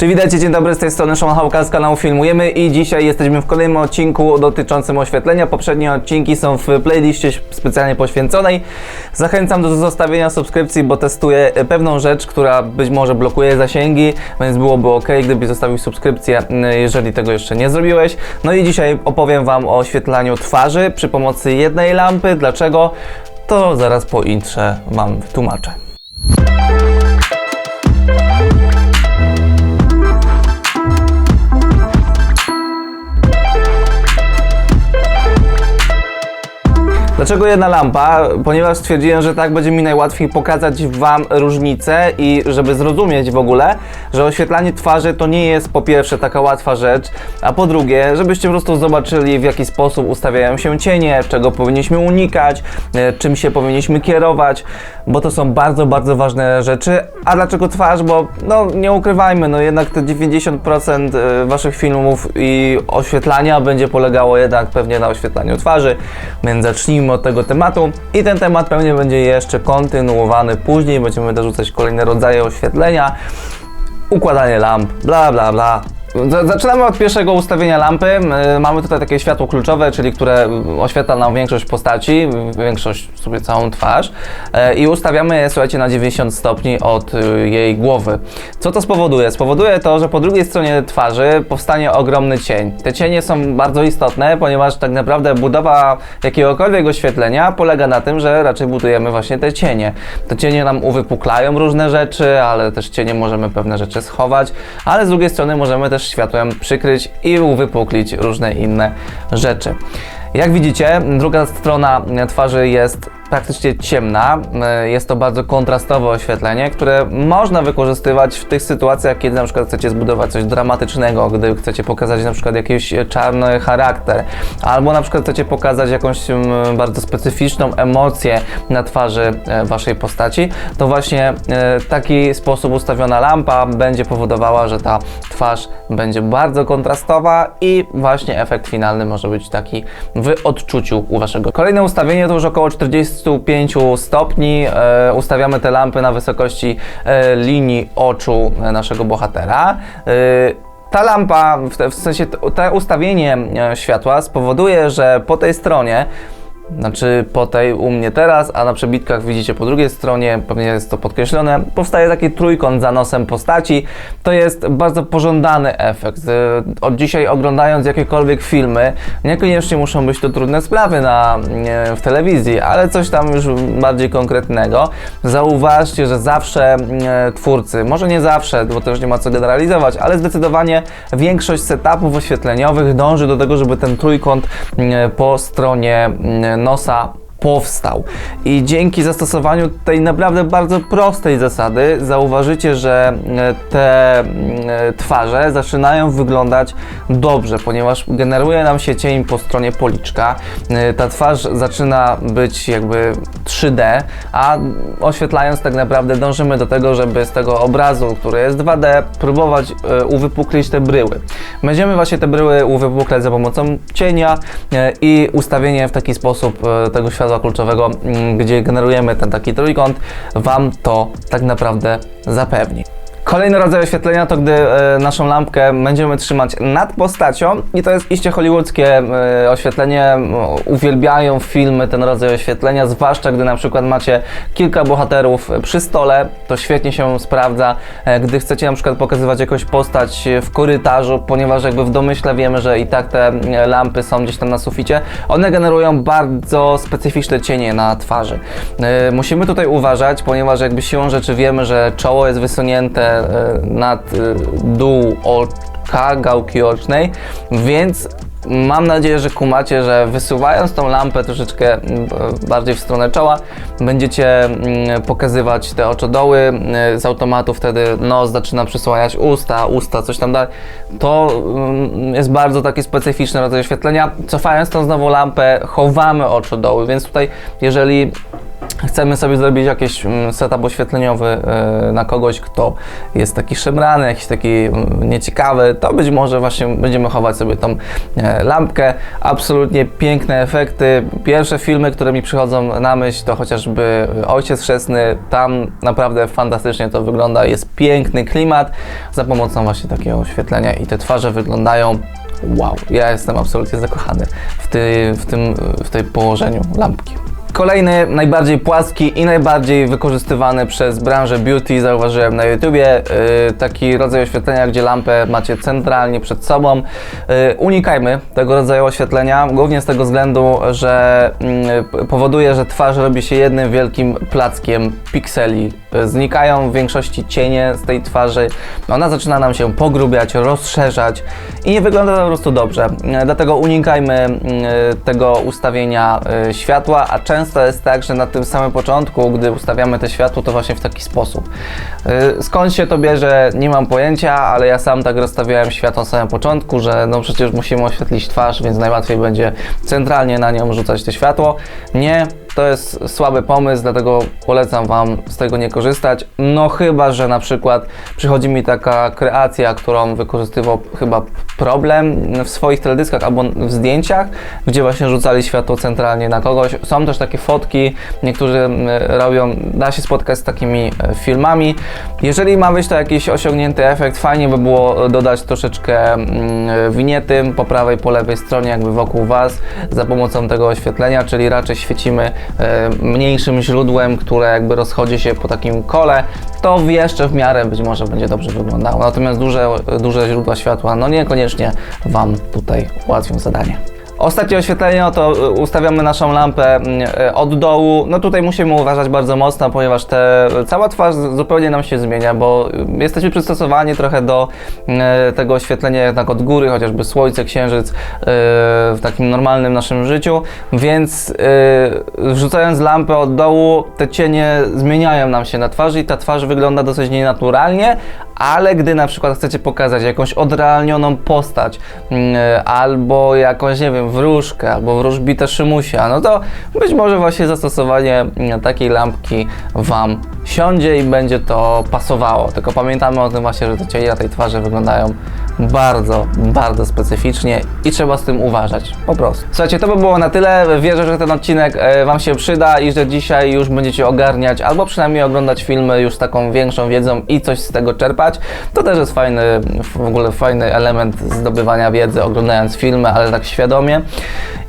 Czy witajcie, dzień dobry, z tej strony Szymon Hałka z kanału Filmujemy i dzisiaj jesteśmy w kolejnym odcinku dotyczącym oświetlenia. Poprzednie odcinki są w playliście specjalnie poświęconej. Zachęcam do zostawienia subskrypcji, bo testuję pewną rzecz, która być może blokuje zasięgi, więc byłoby ok, gdybyś zostawił subskrypcję, jeżeli tego jeszcze nie zrobiłeś. No i dzisiaj opowiem Wam o oświetlaniu twarzy przy pomocy jednej lampy. Dlaczego? To zaraz po intrze Wam wytłumaczę. Dlaczego jedna lampa? Ponieważ stwierdziłem, że tak będzie mi najłatwiej pokazać Wam różnicę i żeby zrozumieć w ogóle, że oświetlanie twarzy to nie jest po pierwsze taka łatwa rzecz, a po drugie, żebyście po prostu zobaczyli w jaki sposób ustawiają się cienie, czego powinniśmy unikać, e, czym się powinniśmy kierować, bo to są bardzo, bardzo ważne rzeczy. A dlaczego twarz? Bo no nie ukrywajmy, no jednak te 90% e, Waszych filmów i oświetlania będzie polegało jednak pewnie na oświetlaniu twarzy, więc zacznijmy od tego tematu i ten temat pewnie będzie jeszcze kontynuowany później, będziemy dorzucać kolejne rodzaje oświetlenia, układanie lamp, bla bla bla. Zaczynamy od pierwszego ustawienia lampy. Y, Mamy tutaj takie światło kluczowe, czyli które oświetla nam większość postaci, większość sobie całą twarz E, i ustawiamy je, słuchajcie, na 90 stopni od y, jej głowy. Co to spowoduje? Spowoduje to, że po drugiej stronie twarzy powstanie ogromny cień. Te cienie są bardzo istotne, ponieważ tak naprawdę budowa jakiegokolwiek oświetlenia polega na tym, że raczej budujemy właśnie te cienie. Te cienie nam uwypuklają różne rzeczy, ale też cienie możemy pewne rzeczy schować, ale z drugiej strony możemy też światłem przykryć i uwypuklić różne inne rzeczy. Jak widzicie, druga strona twarzy jest praktycznie ciemna. E, Jest to bardzo kontrastowe oświetlenie, które można wykorzystywać w tych sytuacjach, kiedy na przykład chcecie zbudować coś dramatycznego, gdy chcecie pokazać na przykład jakiś czarny charakter, albo na przykład chcecie pokazać jakąś mm, bardzo specyficzną emocję na twarzy e, waszej postaci, to właśnie e, taki sposób ustawiona lampa będzie powodowała, że ta twarz będzie bardzo kontrastowa i właśnie efekt finalny może być taki w odczuciu u waszego. Kolejne ustawienie to już około 45 stopni. E, ustawiamy te lampy na wysokości e, linii oczu e, naszego bohatera. Ta lampa, w, sensie to, ustawienie światła spowoduje, że po tej stronie znaczy po tej u mnie teraz, a na przebitkach widzicie po drugiej stronie, pewnie jest to podkreślone, powstaje taki trójkąt za nosem postaci. To jest bardzo pożądany efekt. Y, Od dzisiaj oglądając jakiekolwiek filmy, niekoniecznie muszą być to trudne sprawy na, nie, w telewizji, ale coś tam już bardziej konkretnego. Zauważcie, że zawsze e, twórcy, może nie zawsze, bo też nie ma co generalizować, ale zdecydowanie większość setupów oświetleniowych dąży do tego, żeby ten trójkąt e, po stronie e, nosa powstał. I dzięki zastosowaniu tej naprawdę bardzo prostej zasady zauważycie, że e, te e, twarze zaczynają wyglądać dobrze, ponieważ generuje nam się cień po stronie policzka. E, Ta twarz zaczyna być jakby 3D, a oświetlając tak naprawdę dążymy do tego, żeby z tego obrazu, który jest 2D, próbować uwypuklić te bryły. Będziemy właśnie te bryły uwypuklać za pomocą cienia i ustawienie w taki sposób tego światła kluczowego, mm, gdzie generujemy ten taki trójkąt, Wam to tak naprawdę zapewni. Kolejny rodzaj oświetlenia to gdy e, naszą lampkę będziemy trzymać nad postacią i to jest iście hollywoodzkie e, oświetlenie. Uwielbiają filmy ten rodzaj oświetlenia, zwłaszcza gdy na przykład macie kilka bohaterów przy stole, to świetnie się sprawdza. E, gdy chcecie na przykład pokazywać jakąś postać w korytarzu, ponieważ jakby w domyśle wiemy, że i tak te e, lampy są gdzieś tam na suficie, one generują bardzo specyficzne cienie na twarzy. E, Musimy tutaj uważać, ponieważ jakby siłą rzeczy wiemy, że czoło jest wysunięte nad e, dół oka, gałki ocznej, więc mam nadzieję, że kumacie, że wysuwając tą lampę troszeczkę bardziej w stronę czoła, będziecie pokazywać te oczodoły z automatu, wtedy nos zaczyna przysłaniać usta, usta, coś tam dalej. To jest bardzo taki specyficzny rodzaj oświetlenia. Cofając tą znowu lampę, chowamy oczodoły, więc tutaj jeżeli chcemy sobie zrobić jakiś mm, setup oświetleniowy e, na kogoś, kto jest taki szemrany, jakiś taki mm, nieciekawy, to być może właśnie będziemy chować sobie tą e, lampkę. Absolutnie piękne efekty. Pierwsze filmy, które mi przychodzą na myśl, to chociażby Ojciec Chrzestny. Tam naprawdę fantastycznie to wygląda. Jest piękny klimat za pomocą właśnie takiego oświetlenia i te twarze wyglądają wow. Ja jestem absolutnie zakochany w, ty, w tym w tej położeniu lampki. Kolejny, najbardziej płaski i najbardziej wykorzystywany przez branżę beauty, zauważyłem na YouTubie, yy, taki rodzaj oświetlenia, gdzie lampę macie centralnie przed sobą. Yy, unikajmy tego rodzaju oświetlenia, głównie z tego względu, że yy, powoduje, że twarz robi się jednym wielkim plackiem pikseli. Znikają w większości cienie z tej twarzy, ona zaczyna nam się pogrubiać, rozszerzać i nie wygląda to po prostu dobrze. Dlatego unikajmy yy, tego ustawienia yy, światła, a często jest tak, że na tym samym początku, gdy ustawiamy te światło, to właśnie w taki sposób. Yy, Skąd się to bierze, nie mam pojęcia, ale ja sam tak rozstawiałem światło na samym początku, że no przecież musimy oświetlić twarz, więc najłatwiej będzie centralnie na nią rzucać to światło. Nie, to jest słaby pomysł, dlatego polecam Wam z tego nie korzystać. No chyba, że na przykład przychodzi mi taka kreacja, którą wykorzystywał chyba problem w swoich teledyskach albo w zdjęciach, gdzie właśnie rzucali światło centralnie na kogoś. Są też takie fotki, niektórzy mm, robią, da się spotkać z takimi e, filmami. Jeżeli ma być to jakiś osiągnięty efekt, fajnie by było dodać troszeczkę mm, winiety po prawej, po lewej stronie, jakby wokół Was za pomocą tego oświetlenia, czyli raczej świecimy mniejszym źródłem, które jakby rozchodzi się po takim kole, to jeszcze w miarę być może będzie dobrze wyglądało. Natomiast duże, duże źródła światła, no niekoniecznie Wam tutaj ułatwią zadanie. Ostatnie oświetlenie, no to y, ustawiamy naszą lampę mm, y, od dołu. No tutaj musimy uważać bardzo mocno, ponieważ te, cała twarz zupełnie nam się zmienia, bo y, jesteśmy przystosowani trochę do tego oświetlenia jednak od góry, chociażby słońce, księżyc w takim normalnym naszym życiu, więc wrzucając lampę od dołu, te cienie zmieniają nam się na twarzy i ta twarz wygląda dosyć nienaturalnie, ale gdy na przykład chcecie pokazać jakąś odrealnioną postać mm, albo jakąś, nie wiem, wróżkę albo wróżbitę Szymusia, no to być może właśnie zastosowanie mm, takiej lampki Wam siądzie i będzie to pasowało. Tylko pamiętamy o tym właśnie, że te cienie na tej twarzy wyglądają bardzo, bardzo specyficznie i trzeba z tym uważać, po prostu. Słuchajcie, to by było na tyle. Wierzę, że ten odcinek e, Wam się przyda i że dzisiaj już będziecie ogarniać albo przynajmniej oglądać filmy już z taką większą wiedzą i coś z tego czerpać. To też jest fajny, w ogóle fajny element zdobywania wiedzy, oglądając filmy, ale tak świadomie.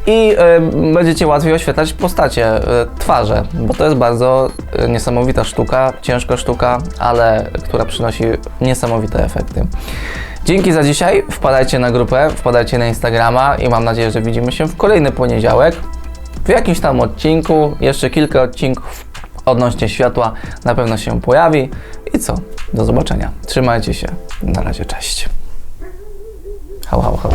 I e, będziecie łatwiej oświetlać postacie, e, twarze, bo to jest bardzo e, niesamowita sztuka, ciężka sztuka, ale która przynosi niesamowite efekty. Dzięki za dzisiaj. Wpadajcie na grupę, wpadajcie na Instagrama i mam nadzieję, że widzimy się w kolejny poniedziałek. W jakimś tam odcinku, jeszcze kilka odcinków odnośnie światła na pewno się pojawi. I co? Do zobaczenia. Trzymajcie się. Na razie, cześć. Hał, hał, hał.